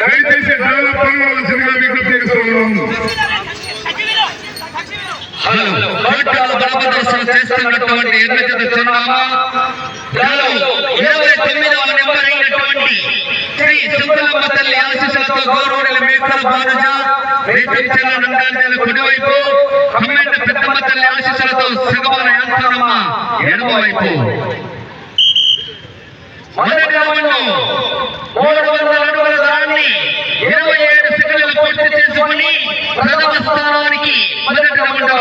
దయచేసి డ్రాలో పాల్గొనవలసిందిగా విజ్ఞప్తి చేస్తున్నాము కోట్టాల బలప్రదర్శన చేస్తున్నటువంటి ఎర్రజత చిరునామా ఇరవై తొమ్మిదవ నెంబర్ అయినటువంటి శ్రీ తల్లి ఆశీస్సులతో మేకల కుడివైపు కమ్మెండ పెద్దమ్మ తల్లి ఆశీస్సులతో సగమన యాంత్రమ్మ ఎడమ వైపు మొదటి రౌండ్ మూడు వందల అడుగుల దాన్ని ఇరవై ఏడు సెకండ్లు పూర్తి చేసుకుని ప్రథమ స్థానానికి మొదటి రౌండ్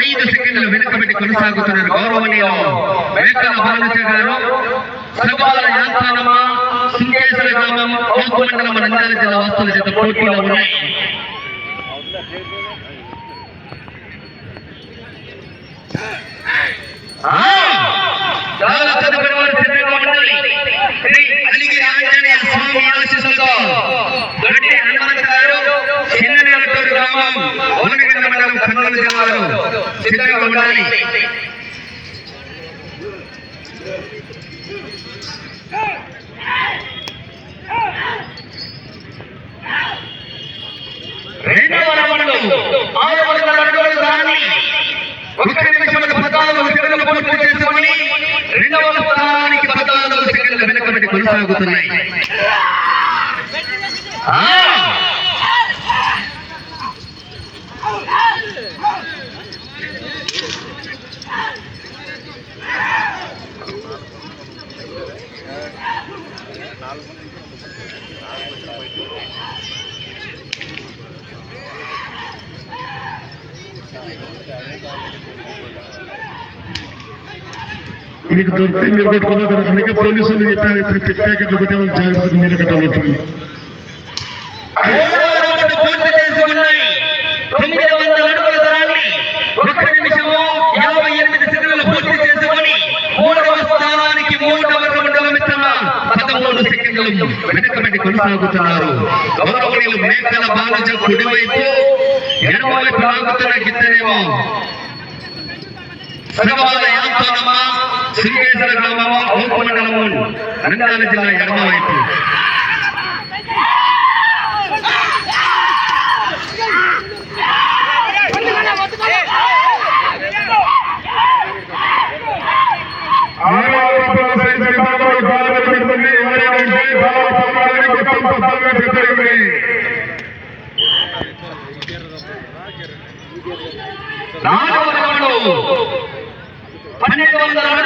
ఐదు సెకండ్లు వెనుకబెట్టి కొనసాగుతున్నారు గౌరవనీయులు మేకల బాలచ గారు సగవాల యాంత్రానమ్మ సింగేశ్వర గ్రామం ఓపు మండలం నంద్యాల జిల్లా వస్తువుల చేత పోటీలో ఉన్నాయి ఆ! చాలా తదుపరి వారు సిద్ధంగా ఉండాలి శ్రీ ఆంజనేయ స్వామి ఆశీస్సులతో దొడ్డి హనుమంత్ గారు చిన్ననేలటూరు గ్రామం మండలం కర్నూలు జిల్లాలో సిద్ధంగా ఉండాలి. రెండవ రౌండ్ ఆరు వందల అడుగులు దాని నిమిషంలో పద్నాలుగు సెకండ్లు పూర్తి చేసుకుని రెండవ స్థానానికి పద్నాలుగు సెకండ్లు కొనసాగుతున్నాయి Thank you. మీకు దొరికితే మీరు పెట్టుకోవాలి అందుకే పోలీసులు చెప్పారు ఇప్పుడు పిక్ ప్యాకెట్లు జాగ్రత్తగా మీరు కట్టాలి స్థానానికి వెనకబడి కొనసాగుతున్నారు. గౌరవనీయులు మేకల బాలజ కుడివైపు ఎడమవైపు లాగుతున్న గిద్దరేమో సగవాల యాంతోనమ్మ శ్రీకేశ్వర గ్రామము ఔపు మండలము నంద్యాల జిల్లా ఎడమవైపు. నాలుగవ రౌండ్ పన్నెండు వందల అడుగులు దాన్ని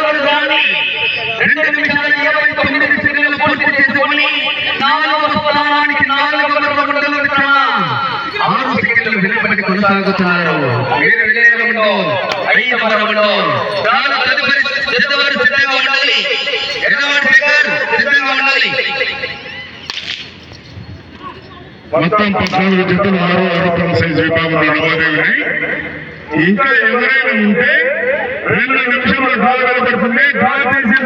రెండు నిమిషాల ఇరవై తొమ్మిది సెకండ్లు పూర్తి చేసుకొని నాలుగవ స్థానానికి నాలుగు రౌండ్లో మిత్రమ ఆరు సెకండ్లు వెనుకబడి కొనసాగుతున్నారు. మీరు వెళ్ళే రౌండ్ ఐదవ రౌండ్ చాలా తదుపరి పెద్దవారు సిద్ధంగా ఉండాలి. ఎడవాడి శంకర్ సిద్ధంగా ఉండాలి. మొత్తం పద్నాలుగు జతలు ఆరో ఆరు సైజ్ విభాగంలో నమోదైనాయి ఇంకా ఎవరైనా ఉంటే రెండు నిమిషముల డ్రా కనబడుతుంది డ్రా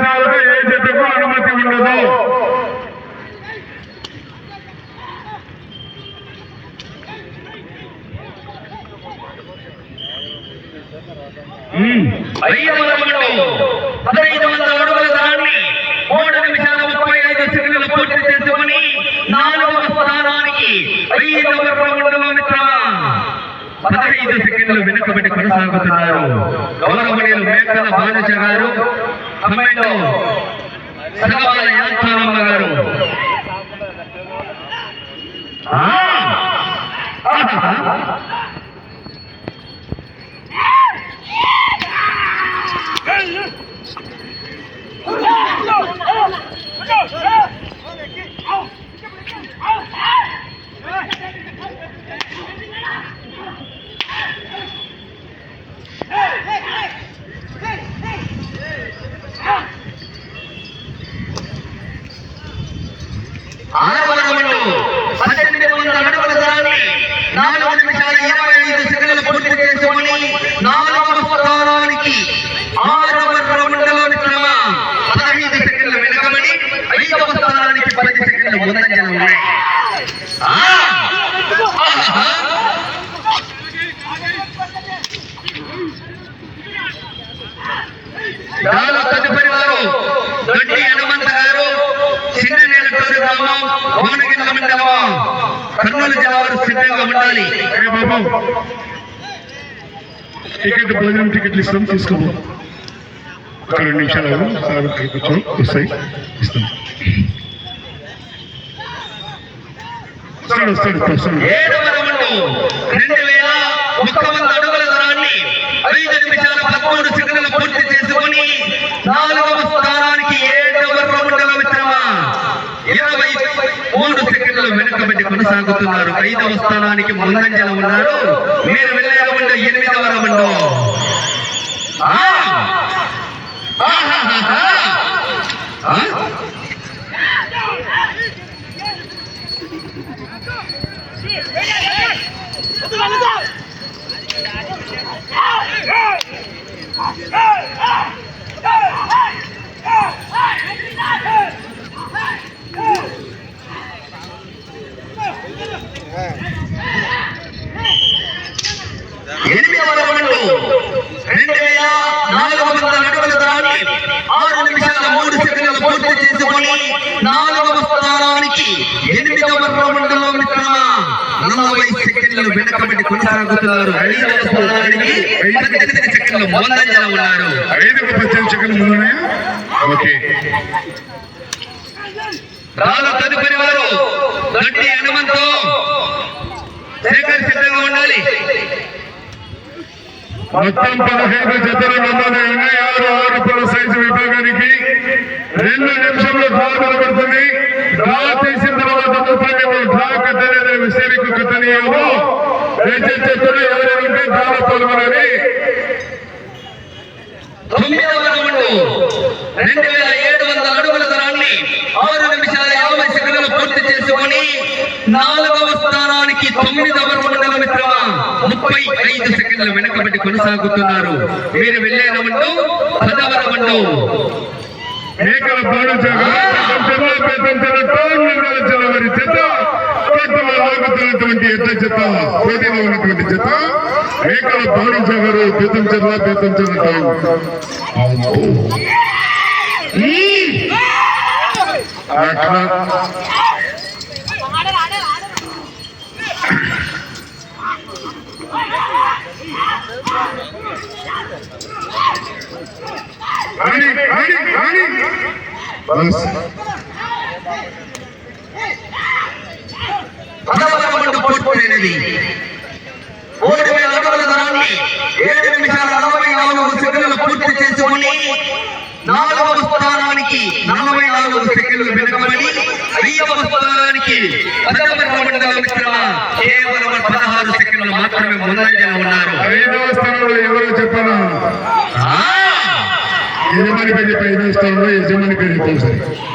తీసిన ఏ జతకు అనుమతి ఉండదు? పదహైదు వందల అడుగుల దాన్ని మూడు నిమిషాల ముప్పై ఐదు సెకండ్లు పూర్తి చేసుకుని నాలుగవ స్థానానికి ఐదవ రౌండ్లో మిత్రమా పదహైదు సెకండ్లు వెనుకబడి కొనసాగుతున్నారు. గౌరవనీయులు మేకల బాలచ గారు కమెంట్ సగవాల యాంత్రానమ్మ గారు ఆ! ఆహా! ముందంజలు ఉన్నాయి వారు గట్టి హనుమంత గారు చిన్ననేలటూరు గ్రామం కోనగిరి మండలం కర్నూలు జిల్లా సిద్ధంగా ఉండాలి బాబు టికెట్ భోజనం టికెట్లు ఇస్తాం తీసుకోబో ఒక రెండు నిమిషాలు సార్ వస్తాయి ఇస్తాం. వస్తాడు వస్తాడు వస్తాడు ఏడవ రౌండ్. రెండు వేల ఒక్క వంద అడుగుల దూరాన్ని ఐదు నిమిషాల పదమూడు సెకండ్లు పూర్తి చేసుకొని నాలుగవ స్థానానికి ఏడవ రౌండ్ల మిత్రమా ఇరవై మూడు సెకండ్లు వెనుకబడి కొనసాగుతున్నారు. ఐదవ స్థానానికి ముందంజల ఉన్నారు. మీరు వెళ్ళే రౌండ్ ఎనిమిదవ రౌండ్. ఆ! ఆ? ఎనిమిదవ రౌండ్ రెండు వేల నాలుగు వందల అడుగుల దూరాన్ని ఆరు నిమిషాల మూడు సెకండ్లు పూర్తి చేసుకొని నాలుగవ స్థానానికి ఎనిమిదవ రౌండ్లో మిత్రమా నలభై సెకండ్లు వెనకబడి కొనసాగుతున్నారు. ఐదవ స్థానానికి సెకండ్లు ముందంజల ఉన్నారు. ఐదుకు పద్దెనిమిది సెకండ్ ముందున్నాయా? ఓకే. రాళ్ళ తదుపరి వారు గట్టి హనుమంతో. శేఖర్ సిద్ధంగా ఉండాలి. మొత్తం పదహైదు జతలు నమోదు ఉన్నాయి ఆరు ఆరు పలు సైజు విభాగానికి రెండు నిమిషంలో డ్రా నిలబడుతుంది డ్రా చేసిన తర్వాత ముప్పై డ్రా కట్టలేదని విషయానికి కట్టనీయము దయచేసి చెప్తున్నా ఎవరైనా డ్రాలో పాల్గొనాలి తొమ్మిదవ రౌండ్ రెండు వేల ఏడు వందల అడుగుల దూరాన్ని ఆరు నిమిషాల యాభై సెకండ్లు పూర్తి చేసుకొని నాలుగవ స్థానానికి తొమ్మిదవ రౌండ్ల మిత్రమా ముప్పై ఐదు సెకండ్ల వెనకబడి కొనసాగుతున్నారు. మీరు వెళ్ళే రౌండ్ పదవ రౌండ్ మేకల బాణజాగా వారి చేత కోర్టులో లాగుతున్నటువంటి ఎడ్ల చేత పోటీలో ఉన్నటువంటి చెత్త మేకల బాణజా గారు బీతం చెల్ల అట్లా బస్ పదవ మూడు వేల అడుగుల దూరాన్ని ఏడు నిమిషాల నలభై నాలుగు సెకండ్లు పూర్తి చేసుకుని నాలుగవ స్థానానికి నలభై నాలుగు సెకండ్లు వెనుకబడి ఐదవ స్థానానికి పదవ రౌండ్ మిత్రమా కేవలం సెకండ్లు మాత్రమే ముందంజలో ఉన్నారు. ఐదవ స్థానంలో ఎవరో చెప్పాను! యజమాని పేరు ఐదవ స్థానంలో యజమాని పేరు చెప్పాను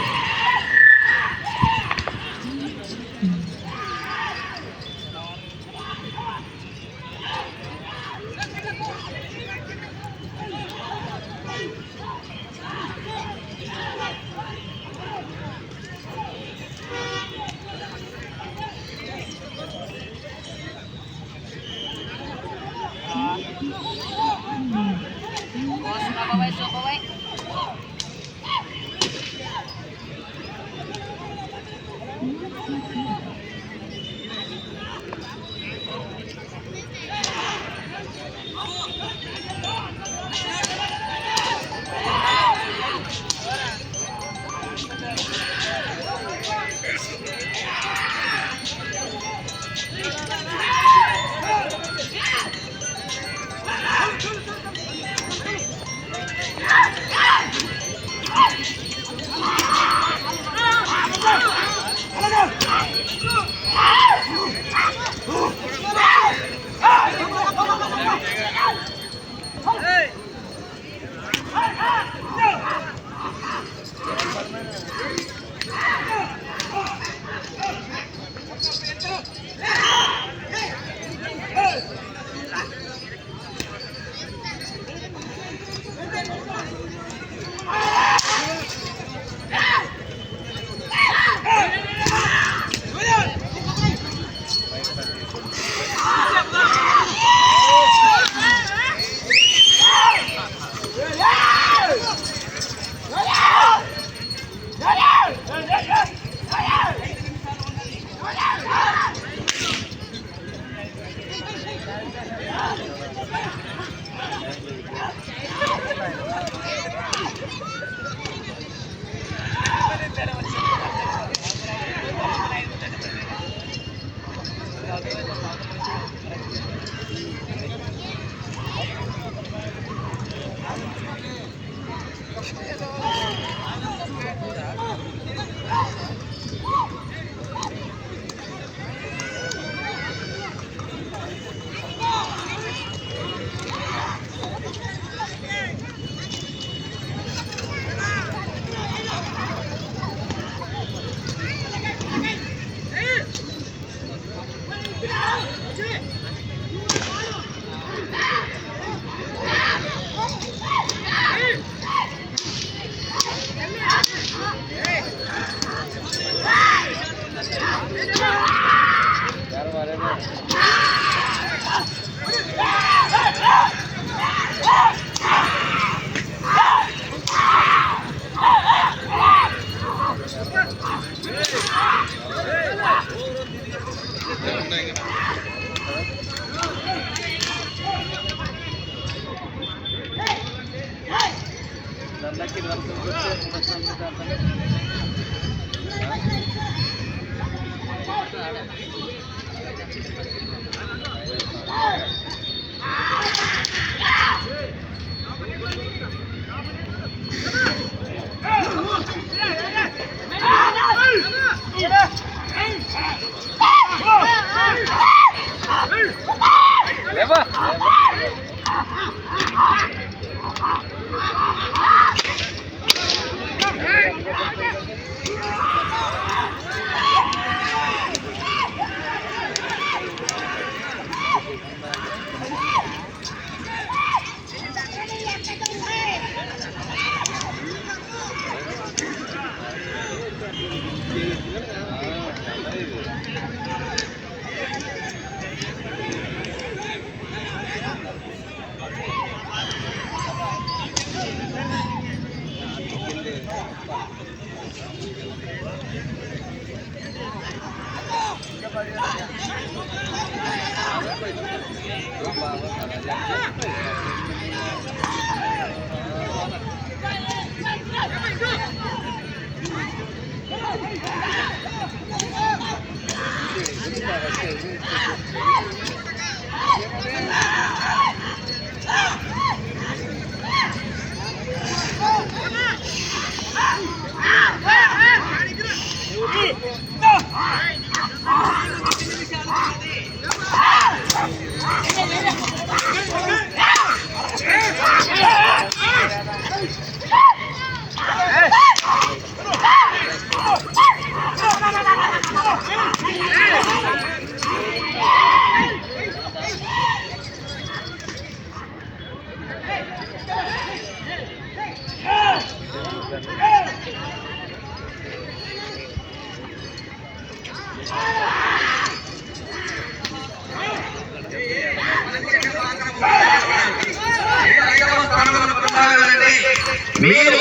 మీరు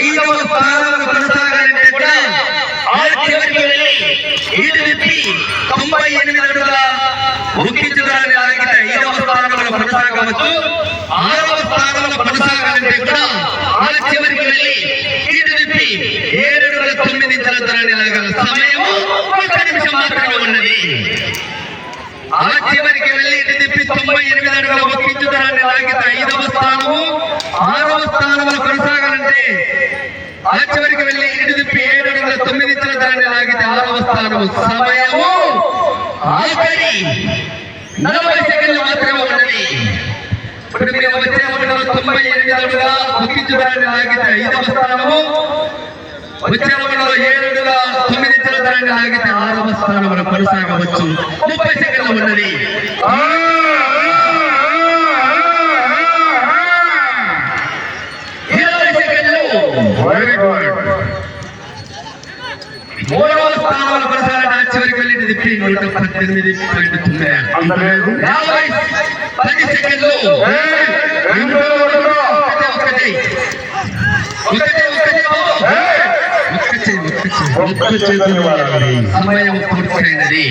ఐదవ స్థానంలో కొనసాగాలంటే కూడా ఆ చివరికి వెళ్ళి ఈడు విప్పి తొంభై ఎనిమిది అడుగుల ముగించడానికి ఆగితే ఐదవ స్థానంలో కొనసాగవచ్చు. ఆరవ స్థానంలో కొనసాగాలంటే కూడా ఆ చివరికి వెళ్ళి ఈడు విప్పి ఏడు అడుగుల తొమ్మిది ఇంచుల లాగల సమయం ఒక నిమిషం మాత్రమే ఉన్నది. ఆ చివరికి వెళ్ళి ఇటు తిప్పి తొంభై ఎనిమిది అడుగుల ఒక్కించుదరాన్ని లాగితే ఐదవ స్థానము ఆరు కొనసాగాలంటే ఆ వెళ్ళి ఇటు తిప్పి ఏడు అడుగుల తొమ్మిది ఇచ్చిన దాన్ని లాగితే ఆరవ స్థానము సమయము. ఆఖరి నలభై సెకండ్లు మాత్రమే ఉన్నది. ఇప్పుడు మీరు వచ్చే అడుగుల తొంభై ఎనిమిది అడుగుల ఒక్కించుదరాన్ని లాగితే ఐదవ స్థానము. వచ్చే ఏడు అడుగుల తొమ్మిది ఇచ్చిన దాన్ని లాగితే ఆరవ కొనసాగవచ్చు. ముప్పై సెకండ్లు ఉన్నది ఆ, ఆ, ఆ, ఆ, ఇరవై సెకండ్లు ఆ. వెరీ గుడ్ మూడవ స్థానంలో కొనసాగడం చివరికి వెళ్ళి నూట పద్దెనిమిది పాయింట్ తొమ్మిది పది సెకండ్లు. ఒకటో. సమయం పూర్తయినది.